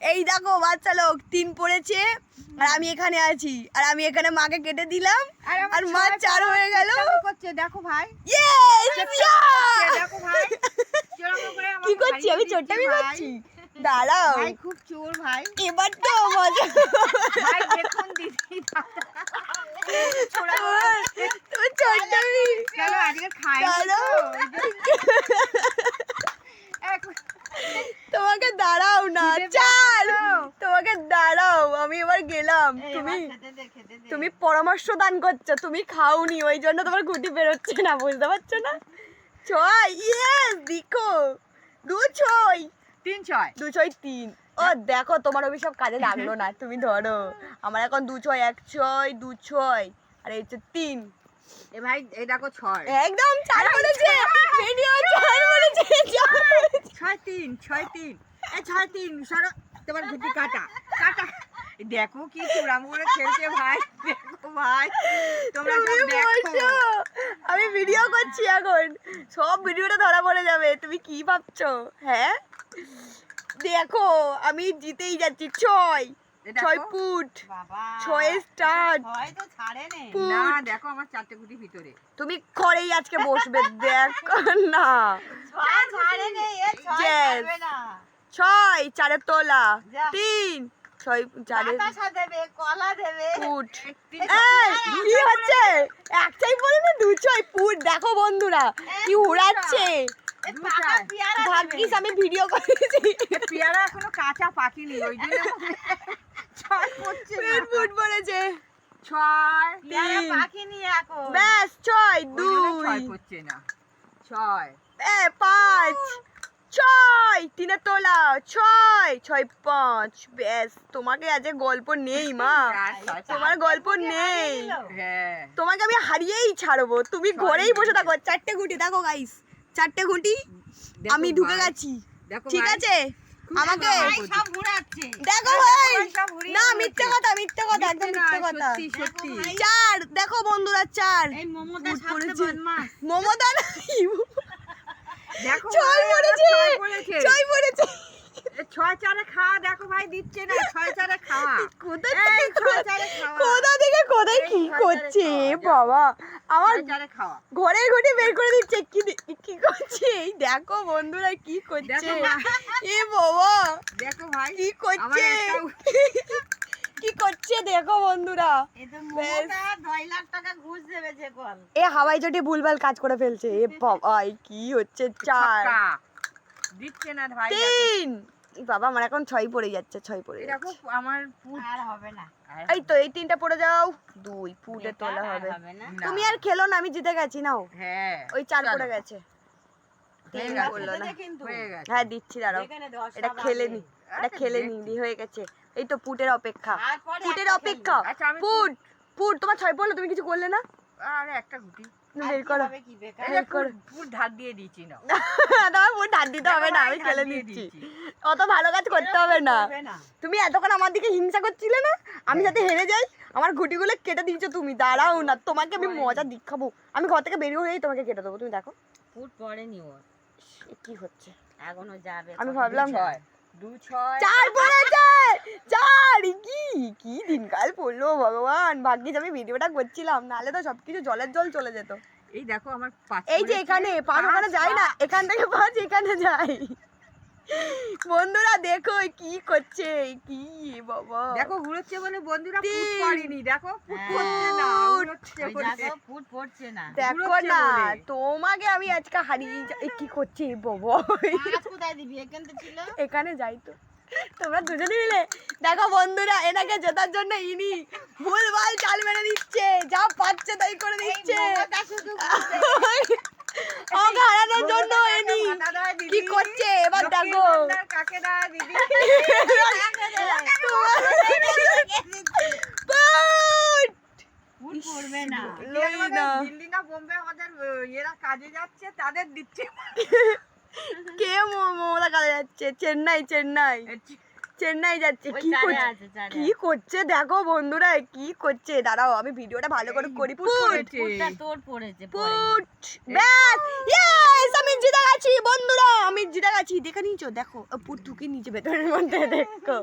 এই দেখো বাচ্চা লোক তিন পড়েছে আর আমি এখানে আছি। আর আমি এখানে মাকে কেটে দিলাম আর মা চার হয়ে গেল। করছে দেখো ভাই। দেখো কি করছি? আমি দিচ্ছে করছি? দাঁড়াও। ভাই খুব চোর ভাই। এবার তো মজা। ভাই দেখুন দিদি তুমি চোট্টামি কেন আজকে খাই। দাঁড়াও তোমাকে দাঁড়াও না খিদে চাল পেয়েছে তো। তোমাকে দাঁড়াও আমি এবার তুমি পরামর্শ দান করছ তুমি খাওনি ওই জন্য তোমার গুটি বেরোচ্ছে না বুঝতে পারছ না? ছয় ইয়েস দেখো দু ছয়। তিন ছয়। দু ছয় তিন। ও দেখো তোমার অভিসব কাজে লাগল না তুমি ধরো। আমার এখন দু ছয় এক ছয় দু ছয় আর এই হচ্ছে তিন। এ ভাই এই দেখো ছয়। একদম চার বলেছে। ভিডিও চার বলেছে ছয় তিন ছয় তিন। এই ছয় তিন সরো তোমার গুটি কাটা কাটা। দেখো কি চূড়াম করে খেলছে ভাই দেখো ভাই তোমরা সব দেখো। আমি ভিডিও করছি এখন। সব ভিডিওটা ধরা পড়ে যাবে। তুমি কি ভাবছ? হ্যাঁ? দেখো আমি জিতেই যাচ্ছি। ছয়। ছয় ফুট ছয় ছাড়ে নে। দেখো আমার চারটে গুটি ভিতরে। তুমি ঘরেই আজকে বসবে দেখো ছয় না ছয় চারের তোলা। তিন ছয় বাতাসা দেবে কলা দেবে। ফুট কি হচ্ছে? একটাই বলে না দু ছয় ফুট দেখো বন্ধুরা কি উড়াচ্ছে। ভাগ্যিস আমি ভিডিও করেছি। পেয়ারা এখনও কাঁচা পাকিনি ওই জন্য ছয় না ফুট পড়েছে ছয় পেয়ারা। পাকিনি এখন। ব্যাস ছয় জন্য ছয় দুই। না ছয়। পাঁচ। ছয় তিনে তোলা ছয় ছয় পাঁচ। ব্যাস তোমাকে আজ গল্প নেই মা। তোমার গল্প নেই। হ্যাঁ তোমাকে আমি হারিয়েই ছাড়বো। তুমি. ঘরেই বসে থাকো। চারটে গুটি দেখো গাইস চারটে গুটি আমি ঢুকে গেছি। দেখো ঠিক আছে? আমাকে। দেখো দেখো ভাই। না। মিথ্যে কথা মিথ্যে কথা একদম মিথ্যে কথা। সত্যি, সত্যি। চার দেখো বন্ধুরা চার। মমতা পড়েছে। মমতা নাই দেখো ছয় পড়েছে! ছয় পড়েছে। ছয় চারে খা দেখো ভাই দিচ্ছে না ছয় চারে খাওয়া। কোথা থেকে কোথায় কি করছে? বাবা আমার ঘরের ঘুটি বের করে দিচ্ছে কি কি করছে? এই দেখো বন্ধুরা কি করছে। এ বাবা দেখো ভাই কি করছে? কি করছে দেখো বন্ধুরা। এ হাওয়াই ভুলভাল কাজ করে ফেলছে। এ কি হচ্ছে চার। দিচ্ছে না ভাই তিন। বাবা আমার এখন ছয় পড়ে যাচ্ছে ছয় পড়ে যাচ্ছে। আমার আর হবে না। এই তো এই তিনটা পড়ে যাও। দুই ফুটে তোলা হবে। তুমি আর খেলো না আমি জিতে গেছি নাও। হ্যাঁ ওই চার। পড়ে গেছে। হয়ে দিচ্ছি দাঁড়াও। এটা খেলে নি। এটা খেলে। নি হয়ে গেছে। এই তো পুটের অপেক্ষা। পুটের অপেক্ষা। আচ্ছা, পুট। পুট তোমার ছয় পড়ল তুমি কিছু করলে না? আরে একটা গুটি। তুমি বের করো। হবে কি বেকার? এই বের করো। পুট- পুট ধার দিয়ে দিচ্ছি না তোমার পুট ধার দিতে হবে না আমি খেলে দিচ্ছি। অত ভালো কাজ করতে হবে না। তুমি এতক্ষণ আমার দিকে হিংসা করছিলে না? আমি যাতে হেরে যাই আমার ঘুটিগুলো কেটে দিয়েছ তুমি। দাঁড়াও না তোমাকে আমি মজা দেখাবো। আমি ঘর থেকে বেরিয়ে হয়েই তোমাকে কেটে দেবো তুমি দেখো। ফুট পড়েনি ওর কি হচ্ছে? এখনও যাবে। আমি ভাবলাম দু ছয়। চার পড়েছে! পড়ল ভগবান! ভাগ্যিস আমি ভিডিওটা করছিলাম নাহলে তো সবকিছু জলের জল চলে যেত। এই দেখো আমার পাঁচ এই যে এখানে পাঁচ ওখানে যায় না এখান থেকে পাঁচ এখানে যায় বন্ধুরা দেখো কি করছে কি বাবা! দেখো ঘুরোচ্ছে বলে বন্ধুরা। পড়েনি দেখো ফুট। ওই দেখো ফুট পড়ছে না। দেখো না তোমাকে আমি আজকে হারিয়ে কি করছে বাবা! কোথায় দিবি? এখান ছিল? এখানে যাই তো। তোমরা দুজনে মিলে দেখো বন্ধুরা এনাকে জেতার জন্য ইনি ভুল ভুলভাল চাল মেরে দিচ্ছে। যা পাচ্ছে তাই করে দিচ্ছে। আমাকে হারানোর জন্য এনি? কি করছে? এবার দেখো। কাজে যাচ্ছে চেন্নাই চেন্নাই। চেন্নাই যাচ্ছে। কি করছে? কি করছে? দেখো বন্ধুরা কি করছে? দাঁড়াও আমি ভিডিওটা ভালো করে করি। পুট! তোর পড়েছে পুট! ব্যাস! ইয়েস আমি জিতে গেছি বন্ধুরা আমি জিতে গেছি দেখে নিচো দেখো পুট ঢুকে নিচে ভেতরের মধ্যে দেখো।